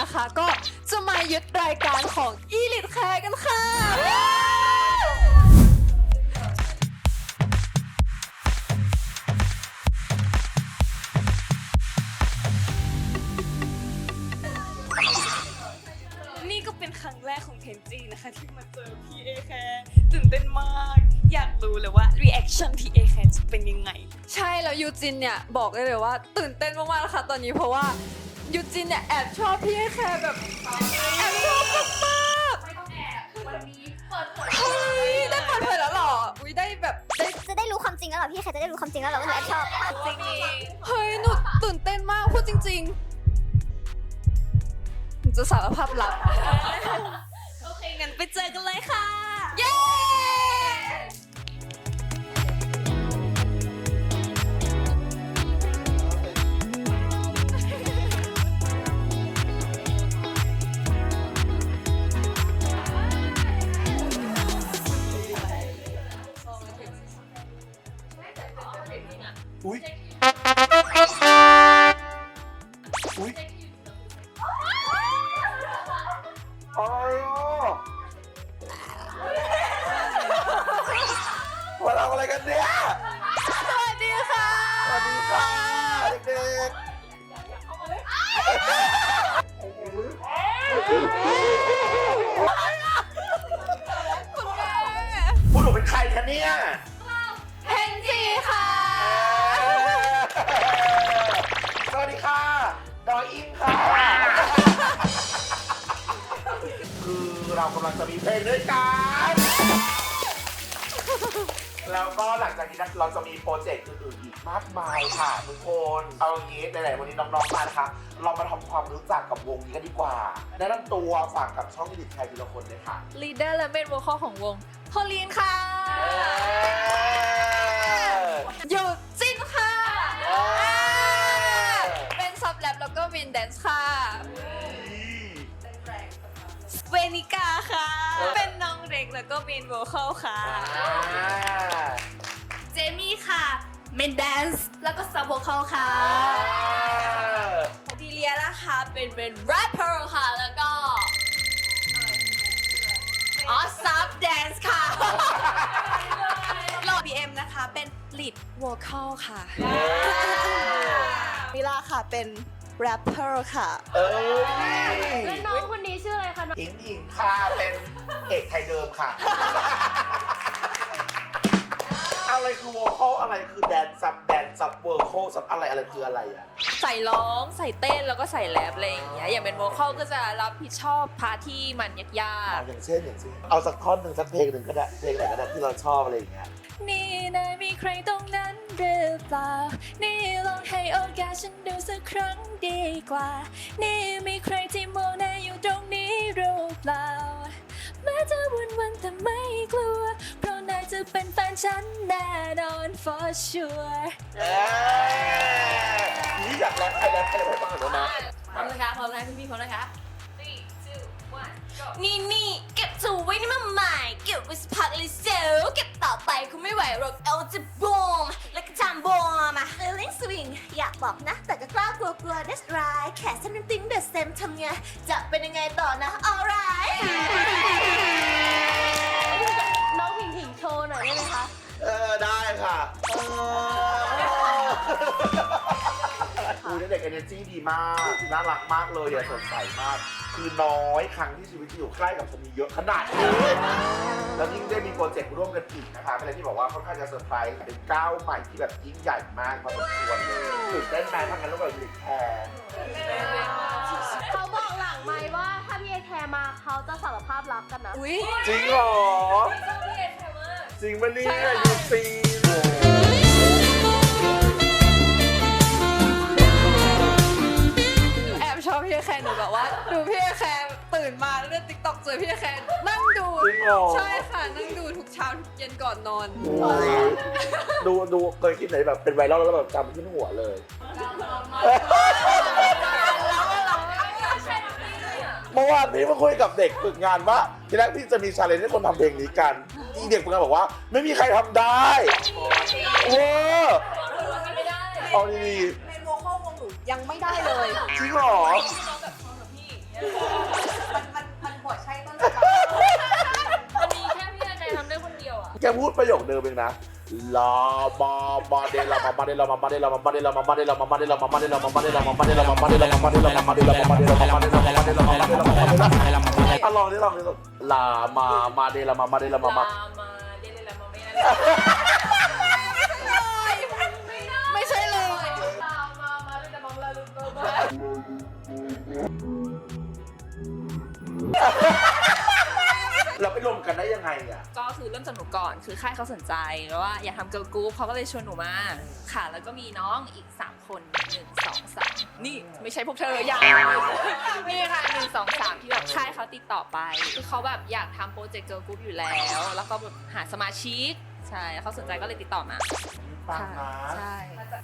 นะคะ ก็จะมายึดรายการของอีลิทแคร์กันค่ะ นี่ก็เป็นครั้งแรกของเทนจีนะคะ ที่มาเจอพี่เอแคร์ตื่นเต้นมาก อยากรู้เลยว่า reaction พี่เอแคร์จะเป็นยังไง ใช่แล้วยูจินเนี่ย บอกได้เลยว่า ตื่นเต้นมากๆนะคะตอนนี้เพราะว่า ยูจินเนี่ยแอบชอบพี่แคร์แบบแอบชอบมากๆเฮ้ยได้เปิดเผยแล้วเหรออุ้ยได้แบบได้จะได้รู้ความจริงแล้วเหรอพี่ใครจะได้รู้ความจริงแล้วเหรอว่าหนูแอบชอบจริงเฮ้ยหนูตื่นเต้นมากพูดจริงๆหนูจะสารภาพลับโอเคงั้นไปเจอกันเลยค่ะ เย้ อุ้ เราจะมีโปรเจกต์อื่นๆอีกมากมายค่ะทุกคนเอาอย่างนี้ไหนๆวันนี้น้องๆมานะคะ เรามาทำความรู้จักกับวงนี้กันดีกว่า แนะนำตัวฝากกับช่องอิดิทไทยทีละคนเลยค่ะ ลีดเดอร์และเป็นโวคอลของวงพอลีนค่ะยูจินค่ะเออเป็นซับแรปแล้วก็เมนแดนซ์ค่ะ เวนิกาค่ะเป็นน้องเด็กแล้วก็เป็นโวคอลค่ะ เจมี่ค่ะ เมนแดนซ์ แล้วก็ซับโวคอลค่ะดีเลียนะคะเป็นเป็นแรปเปอร์ค่ะ แล้วก็ อ๋อ ซับแดนซ์ค่ะหลอด BM นะคะเป็น lead vocal ค่ะมิลาค่ะเป็นแรปเปอร์ค่ะ เอ้ยแล้วน้องคนนี้ชื่ออะไรคะน้อง อิงอิงค่ะเป็นเอกไทยเดิมค่ะ อะไรคือวอลคอลอะไรคือแดนซับแดนซับเวอร์คอลซับอะไรอะไรคืออะไรอะ ใส่ร้องใส่เต้นแล้วก็ใส่แรปอะไรอย่างเงี้ยอย่างเป็นโวคอลก็จะรับผิดชอบพาร์ทที่มันยากเอาอย่างเช่นอย่างเช่นเอาสักท่อนหนึ่งสักเพลงหนึ่งก็ได้เพลงไหนก็ได้ที่เราชอบอะไรอย่างเงี้ยๆนี่นายมีใครตรงนั้นหรือเปล่า นี่ลองให้โอกาสฉันดูสักครั้งดีกว่า นี่มีใครที่มองนายอยู่ตรงนี้หรือเปล่า แม้จะวันวันๆแต่ไม่กลัว เพราะนาย จะเป็นแฟนฉันแน่นอน for sure เอ้ยนี่อยากแรปใครแรปใครแรปให้ฟังหน่อยได้ไหมพร้อมนะคะพร้อมนะคะพี่ๆพร้อมนะคะ three two one go นี่นี่เก็บถูไว้ในมาใหม่เก็บไว้สักพักเลยเซลเก็บต่อไปคงไม่ไหวหรอกเอาจะบอมแล้วก็ทำบอมอะ feeling swing อยากบอกนะ แต่ก็กล้ากลัวกลัว that's right แขนฉันเป็นติ้งเดอะเซมทำไงจะเป็นยังไงต่อนะ alright ว์หน่อยได้ไหมคะ เออได้ค่ะเออคือเด็กเอเนจีดีมากน่ารักมากเลยอะสดใสมาก คือน้อยครั้งที่ชีวิตจะอยู่ใกล้กับคนนี้เยอะขนาดนี้แล้วยิ่งได้มีโปรเจกต์ร่วมกันอีกนะคะเป็นอะไรที่บอกว่าค่อนข้างจะเซอร์ไพรส์เป็นก้าวใหม่ที่แบบยิ่งใหญ่มากพอสมควรเลยตื่นเต้นไหมทำงานร่วมกับลิทแคร์เขาบอกหลังไหมว่าถ้าพี่เอแคร์มาเขาจะสารภาพรักกันนะ อุ้ยจริงเหรอจ ริงปะเนี่ยยูซีนแอบชอบพี่แคร์หนูแบบว่า ดูพี่แคร์ตื่นมาเลื่อนติ๊กต็อกเจอพี่แคร์นั่งดู จริงเหรอ ใช่ค่ะ นั่งดูทุกเช้าทุกเย็นก่อนนอน ดูดูเคยคิดไหนแบบเป็นไวรัลแล้วแบบจำขึ้นหัวเลย เมื่อวานนี้มาคุยกับเด็กฝึกงานว่า ทีแรกพี่จะมีชาเลนจ์ให้คนทำเพลงนี้กันอีเด็กฝึกงานบอกว่า ไม่มีใครทำได้เว้อเอาดีในโวคอลวงหนูยังไม่ได้เลยๆจริงเหรอมันมันมันบทใช่ต้นฉบับมันมีแค่พี่ใจทำได้คนเดียวอะแกพูดประโยคเดิมเองนะ ลามามาเดลามามาเดลามามาเดลามามาเดลามามาเดลามามาเดลามามาเดลามามาเดลามามาเดลามามาเดลามามาเดลามามาเดลามามาเดลามามาเดลามามาเดลามามาเดลามามาเดลามามาเดลามาเดลาอะลองดิลองดิลามามาเดลามามาเดลามามาลามาเดลลามาไม่ได้ไม่ใช่เลยลามามาเดลลามาลาลุมามาเราไปรวมกันได้ยังไงอะ ก็คือเริ่มจากหนูก่อนคือค่ายเขาสนใจแล้วว่าอยากทำเกิร์ลกรุ๊ปเขาก็เลยชวนหนูมาค่ะ แล้วก็มีน้องอีก 3 คนหนึ่งสองสามนี่ไม่ใช่พวกเธออย่านี่ค่ะหนึ่งสองสามที่แบบค่ายเขาติดต่อไปคือเขาแบบอยากทำโปรเจกต์เกิร์ลกรุ๊ปอยู่แล้ว แล้วก็แบบหาสมาชิกใช่เขาสนใจก็เลยติดต่อมา ฟังนะใช่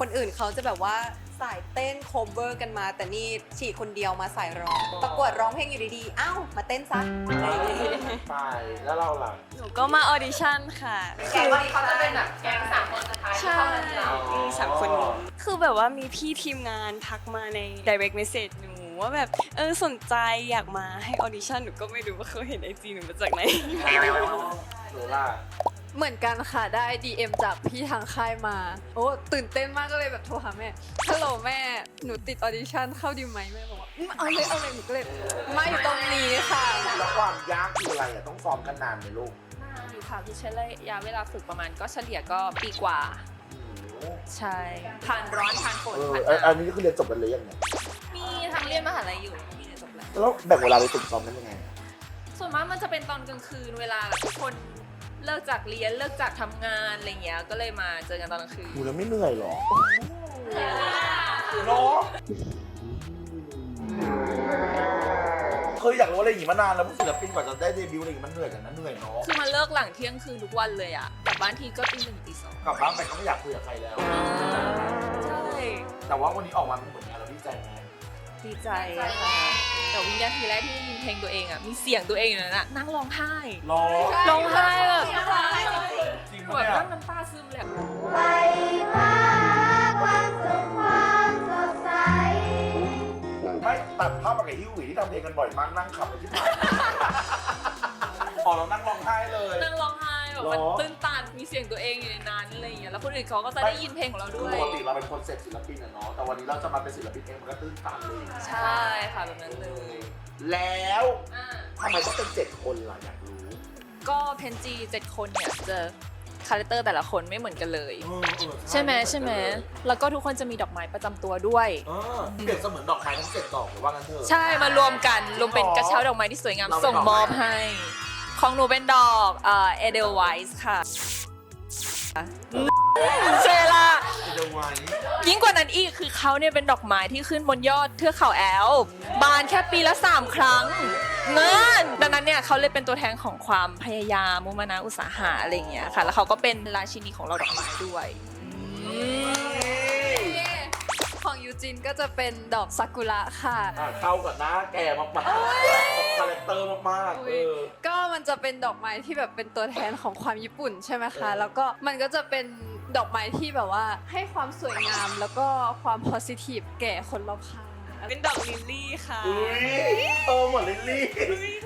คนอื่นเขาจะแบบว่าสายเต้นโคเวอร์กันมา แต่นี่ฉีกคนเดียวมาสายร้อง ประกวดร้องเพลงอยู่ดีๆเอ้ามาเต้นซะอะไรอย่างงี้ไปแล้วเราล่ะหนูก็มาออดิชั่นค่ะแกงวันนี้เขาจะเป็นแบบแกงสามคนสุดท้ายที่ใช่เข้ามาเรามีสามคนนี้คือแบบว่ามีพี่ทีมงานทักมาใน direct message หนูว่าแบบเออสนใจอยากมาให้ออดิชั่นหนูก็ไม่รู้ว่าเขาเห็นไอจีหนูมาจากไหนหนูล่ะ เหมือนกันค่ะได้ DM จากพี่ทางค่ายมา โอ้ตื่นเต้นมากก็เลยแบบโทรหาแม่ฮัลโหลแม่หนูติดออดิชั่นเข้าดีไหมแม่บอกว่าอืมเอาเลยเอาเลยหนูก็เลยมาอยู่ตรงนี้ค่ะแล้วความยากคืออะไรอะต้องซ้อมกันนานไหมลูกนานอยู่ค่ะคือใช้ระยะเวลาฝึกประมาณก็เฉลี่ยก็ปีกว่า ใช่ผ่านร้อนผ่านฝนเออผ่านเออหอันานวนี้คือเรียนจบกันเลยยังไงมีทั้งเรียนมหาลัยอยู่มีเรียนจบแล้ว แล้วแบ่งเวลาไปฝึกซ้อมกันยังไงส่วนมากมันจะเป็นตอนกลางคืนเวลาแบบทุกคน เลิกจากเรียนเลิกจากทำงานอะไรเงี้ย ก็เลยมาเจอกันตอนกลางคืน ดูแล้วไม่เหนื่อยหรอเนาะเคยอยากรู้อะไรอย่างงี้มานานแล้วพวกศิลปินกว่าจะได้เดบิวต์อะไรอย่างงี้มันเหนื่อยกันนะเหนื่อยเนาะคือมันเลิกหลังเที่ยงคืนทุกวันเลยอะกลับบ้านทีก็ตีหนึ่งตีสองกลับบ้านไปก็ไม่อยากคุยกับใครแล้ว ใช่ แต่ว่าวันนี้ออกมาเป็นผลงานเราดีใจไหมดีใจอะค่ะ แต่วินาทีแรกที่ได้ยินเพลงตัวเองอะมีเสียงตัวเองอยู่นั่นอะนั่งร้องไห้รอร้องไห้แบบจริงแบปะบเนี่ยนั่งน้ำตาซึมเลยอะไม่ตัดภาพมากับฮิวหวีที่ทำเพลงกันบ่อยมากนั่งขับไปที่ผ่านพอเรานั่งร้องไห้เลย นั่งร้องไห้แบบมันหรอ ตื้นตันมี เสียงตัวเองอยู่ในนั้นอะไรอย่างเงี้ยแล้วคนอื่นเขาก็จะได้ยินเพลงของเราด้คือวย ปกติเราเป็นคนเสร็จศิลปินอะเนาะแต่วันนี้เราจะมาเป็นศิลปินเองมันก็ตื้นตันเลยใช่ค่ะแบบนั้นเลยแล้วอ่า ทำไมต้องเป็นเจ็ดคนล่ะอยากรู้ก็เพนจีเจ็ดคนเนี่ยจะคาแรคเตอร์แต่ละคนไม่เหมือนกันเลย เออเออใช่ไหมใช่ไหมแล้วก็ทุกคนจะมีดอกไม้ประจำตัวด้วย เออเปรียบเสมือนดอกไม้ทั้งเจ็ดดอกหรือว่างั้นเถอะ ใช่มารวมกันรวมเป็นกระเช้าดอกไม้ที่สวยงามเราเป็นส่งมอบดอกไม้ให้ ของหนูเป็นดอกเอ่อเอเดลไวส์ค่ะ เซล่าจะไว้ยิ่งกว่านั้นอีกคือเขาเนี่ยเป็นดอกไม้ที่ขึ้นบนยอดเทือกเขาแอลป์บานแค่ปีละ 3 ครั้งนั่นดังนั้นเนี่ยเขาเลยเป็นตัวแทนของความพยายามมุมานะอุตสาหะอะไรอย่างเงี้ยค่ะ แล้วเขาก็เป็นราชินีของเราดอกไม้ด้วยของ ยูจินก็จะเป็นดอกซากุระค่ะ อะเข้ากับหน้าแก่มากๆคาแรคเตอร์มากๆเออ ก็มันจะเป็นดอกไม้ที่แบบเป็นตัวแทนของความญี่ปุ่นใช่ไหมคะแล้วก็มันก็จะเป็นดอกไม้ที่แบบว่าให้ความสวยงามแล้วก็ความ positive แก่คนรอบข้างเป็นดอกลิลลี่ค่ะอุ้ยเออเหมือนลิลลี่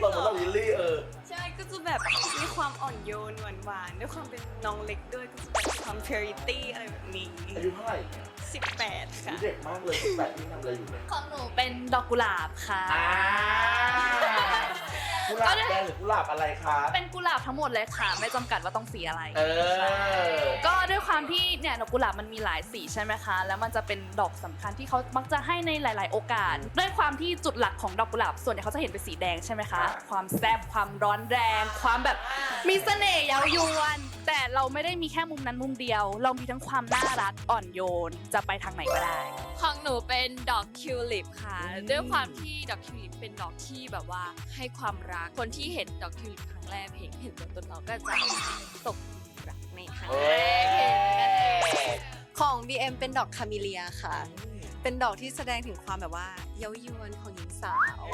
เราเหมือนเราลิลลี่เออ ใช่ก็จะแบบมีความอ่อนโยนหวานๆด้วยความเป็นน้องเล็กด้วยก็จะแบบ ความ purity อะไรแบบนี้ อายุเท่าไหร่เนี่ย18 ค่ะ เด็กมากเลยแบบนี้ทำอะไรอยู่เนี่ยของหนูเป็นดอกกุหลาบค่ะ อ่า กุหลาบแดงหรือกุหลาบอะไรคะ เป็นกุหลาบทั้งหมดเลยค่ะ ไม่จำกัดว่าต้องสีอะไร เออ ก็ด้วยความที่เนี่ยดอกกุหลาบมันมีหลายสีใช่ไหมคะ แล้วมันจะเป็นดอกสำคัญที่เขามักจะให้ในหลาย ๆ โอกาส ด้วยความที่จุดหลักของดอกกุหลาบส่วนใหญ่เขาจะเห็นเป็นสีแดงใช่ไหมคะอ่าความแซ่บความร้อนแรง ความแบบมีเสน่ห์เย้ายวน แต่เราไม่ได้มีแค่มุมนั้นมุมเดียว เรามีทั้งความน่ารักอ่อนโยน จะไปทางไหนก็ได้ ของหนูเป็นดอกทิวลิปค่ะ ด้วยความที่ดอกทิวลิปเป็นดอกที่แบบว่าให้ความรักคนที่เห็นดอกทิวลิปครั้งแรกเห็นเห็นตัวตนเราก็จะตกรักในครั้งเอแรกเห็นกันเองของ BM เป็นดอกคาเมิเลียค่ะ เป็นดอกที่แสดงถึงความแบบว่าเย้ายวนของหญิงสาว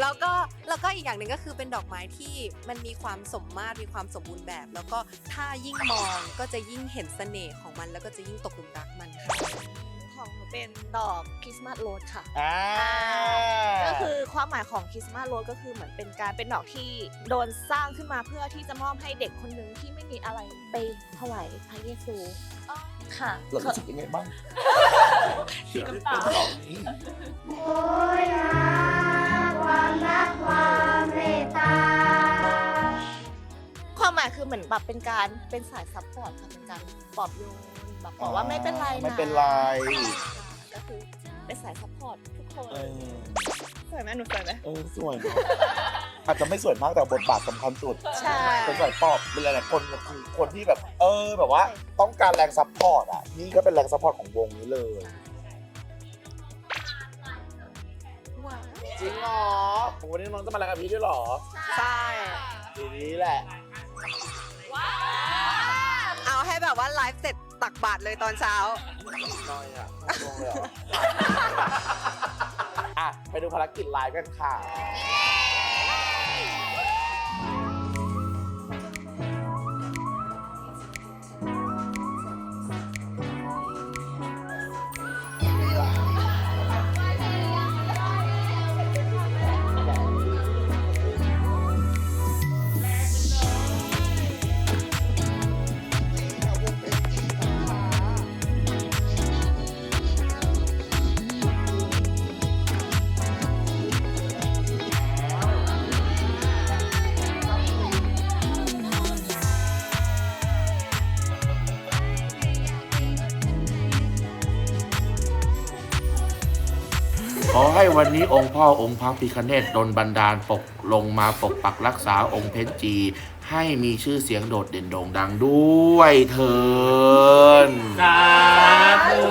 แล้วก็แล้วก็อีกอย่างหนึ่งก็คือเป็นดอกไม้ที่มันมีความสมมาตรมีความสมบูรณ์แบบ แล้วก็ถ้ายิ่งมองก็จะยิ่งเห็นเสน่ห์ของมัน แล้วก็จะยิ่งตกหลุมรักมันค่ะ ของหนูเป็นดอกคริสต์มาสโรสค่ะ อ่า ก็คือความหมายของคริสต์มาสโรสก็คือเหมือนเป็นการเป็นดอกที่โดนสร้างขึ้นมาเพื่อที่จะมอบให้เด็กคนหนึ่งที่ไม่มีอะไรไปถวายพระเยซูค่ะเรารู้สึกยังไงบ้างที่เป็นดอกนี้ความหมา ยคือเหมือนแบบเป็นการเป็นสายซัพพอร์ตค่ะเป็นการปลอบโยนแบบบอกว่าไม่เป็นไรนะไม่เป็นไร ก็คือเป็นสายซัพพอร์ตทุกคนเออสวยไหมหนูสวยไหมเออสวยเนอะอาจจะไม่สวยมากแต่บทบาทสำคัญสุดใช่ เป็นสายปอบเป็นหลายๆคนคือคนที่แบบ เออแบบว่า ต้องการแรงซัพพอร์ตอะนี่ก็เป็นแรงซัพพอร์ตของวงนี้เลยจริงเหรอโอ้วันนี้น้องจะมาอะไรกับพี่ด้วยเหรอใช่ ทีนี้แหละ เอาให้แบบว่าไลฟ์เสร็จตักบาตรเลยตอนเช้า น้อยอะลงเลยเหรอ อะ ไปดูภารกิจไลฟ์กันค่ะ ขอให้วันนี้องค์พ่อองค์พระพิคเนตดลบันดาลปกลงมาปกปักรักษาองค์เพชรจี ให้มีชื่อเสียงโดดเด่นโด่งดังด้วยเถินสาธุ